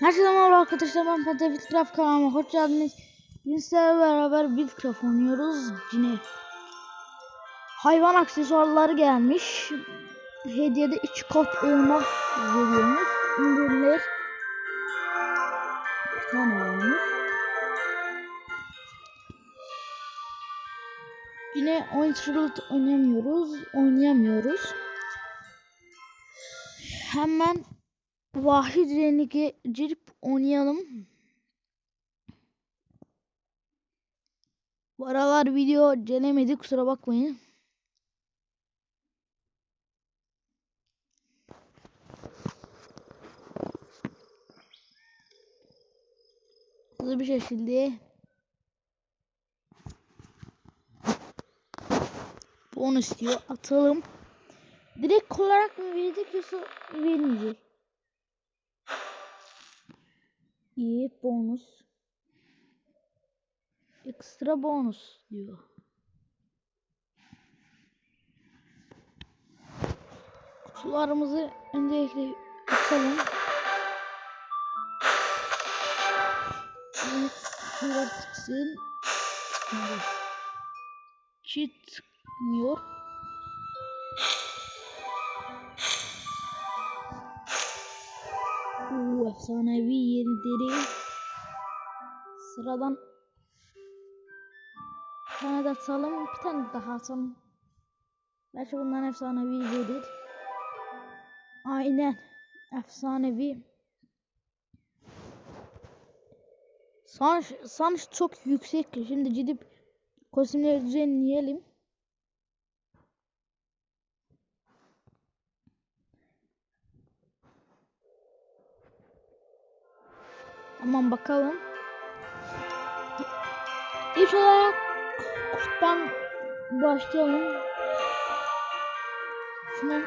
Herkese merhaba arkadaşlar ben Wildcraft kanalıma hoş geldiniz. Bugün sizlerle beraber Wildcraft oynuyoruz. Yine hayvan aksesuarları gelmiş. Hediyede iki kat elmas veriyormuş. İndirilir. Bir tane varmış. Yine Shield oynamıyoruz. Oynayamıyoruz. Hemen Vahid Reneg'e girip oynayalım. Bu aralar video gelemedi kusura bakmayın. Hızlı bir şekilde bonus diyor atalım. Direkt olarak mı verecek yoksa vermeyecek? İyi bonus. Ekstra bonus diyor. Kutularımızı öncelikle açalım. Evet, çıksın. Evet. Çıkmıyor. Efsanevi yeni deri. Sıradan bir tane de atalım. Bir tane daha atalım. Belki bundan efsanevi gelir. Aynen. Efsanevi. Sanş, sanş çok yüksek. Şimdi gidip kostümleri düzenleyelim. Aman bakalım. İlk olarak kurttan başlayalım. Şuna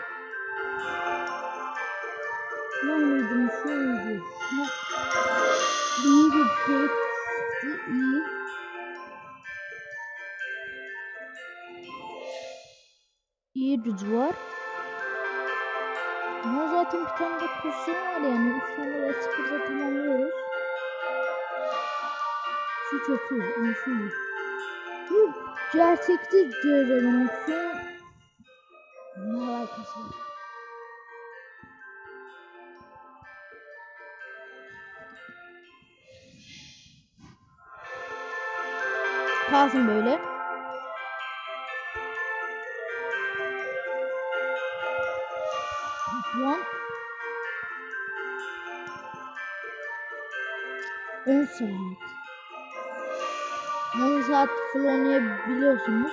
Şuna mıydım? Şu muydu? Şuna iyi bir şey çıktı. iyi. İyi var. Ama zaten bir tane de kurşun var yani. Üç tane de sıfırda tamamlıyoruz. Ama şu iyi. Bu gerçekte. Şu ne alakası var? Kalsın böyle. Puan. 10 saat. 10 saat full oynayabiliyorsunuz.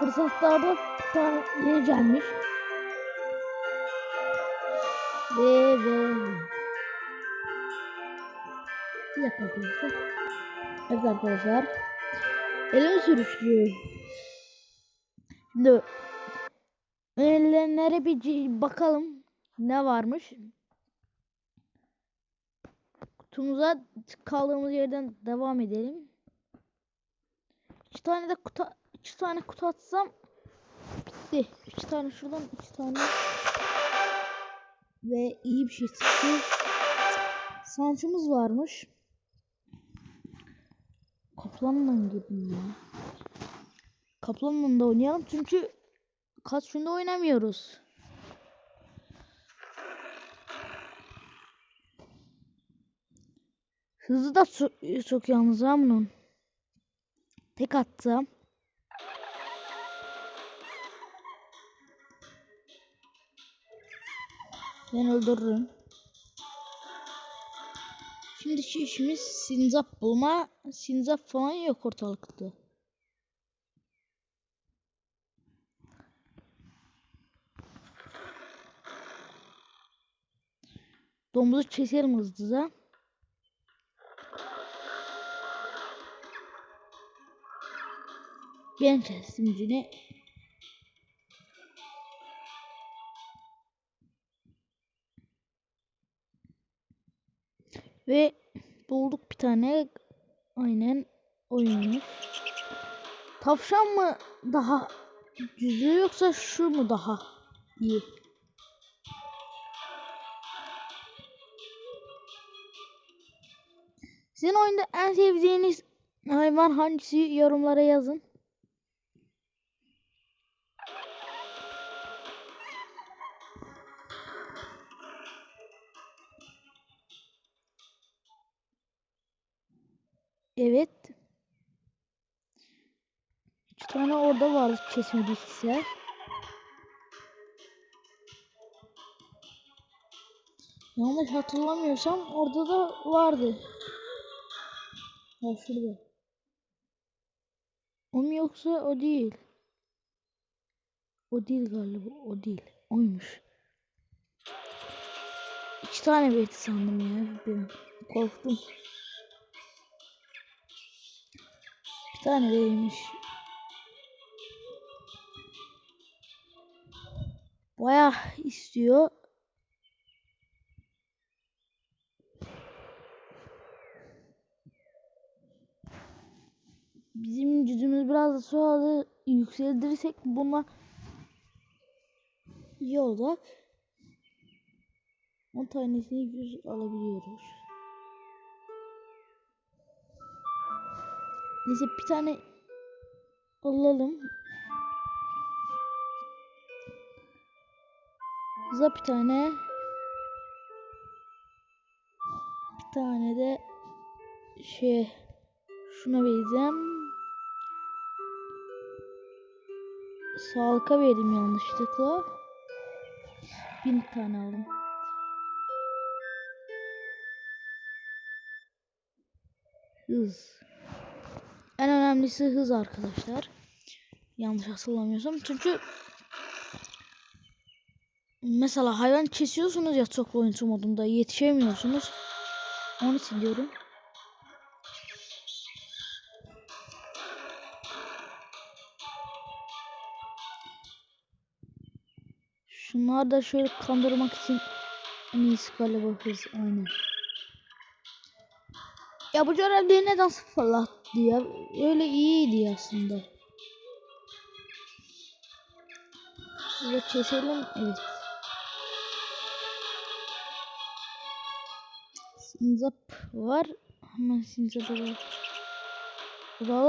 Fırsatlarda tane yeni gelmiş. Ve ve bir dakika arkadaşlar. Evet arkadaşlar. Elimi sürüştürüyor. Şimdi önerilenlere bir bakalım ne varmış. Kutumuza kaldığımız yerden devam edelim. İki tane de kutu, iki tane kutu atsam bitti. İki tane şuradan, iki tane ve iyi bir şey çıktı. Sançımız varmış. Kaplanla mı ya? Kaplanla da oynayalım çünkü kaç günde oynamıyoruz. Hızı da çok, çok yalnız ha bunun. Tek attım. Ben öldürürüm. Şimdi şu işimiz sinzap bulma. Sinzap falan yok ortalıkta. Domuzu keselim hızlıca. Ben kestim yine. Ve bulduk bir tane aynen oyunu. Tavşan mı daha Düzlüğü yoksa şu mu daha iyi? Sizin oyunda en sevdiğiniz hayvan hangisi yorumlara yazın. Evet. İki tane orada vardı kesmediyse. Yanlış hatırlamıyorsam orada da vardı. Ha şurada. O mu yoksa o değil. O değil galiba. O değil. Oymuş. İki tane belki sandım ya. Korktum. Tane değilmiş. Bayağı istiyor. Bizim gücümüz biraz da sonra yükseltirsek buna iyi olacak. 10 tanesini 100 alabiliyoruz. Neyse bir tane alalım. Za bir tane. Bir tane de şey şuna vereceğim. Sağlıka verdim yanlışlıkla. Bin tane aldım. Hız. En önemlisi hız arkadaşlar. Yanlış hatırlamıyorsam. Çünkü mesela hayvan kesiyorsunuz ya çok oyuncu modunda yetişemiyorsunuz. Onu için diyorum. Şunlar da şöyle kandırmak için en iyisi galiba hız aynen. Ya bu görevliği neden sıfırlattı ya? Öyle iyiydi aslında. Şöyle keselim. Evet. Sinzap var. Hemen sinzapı var. Vuralım.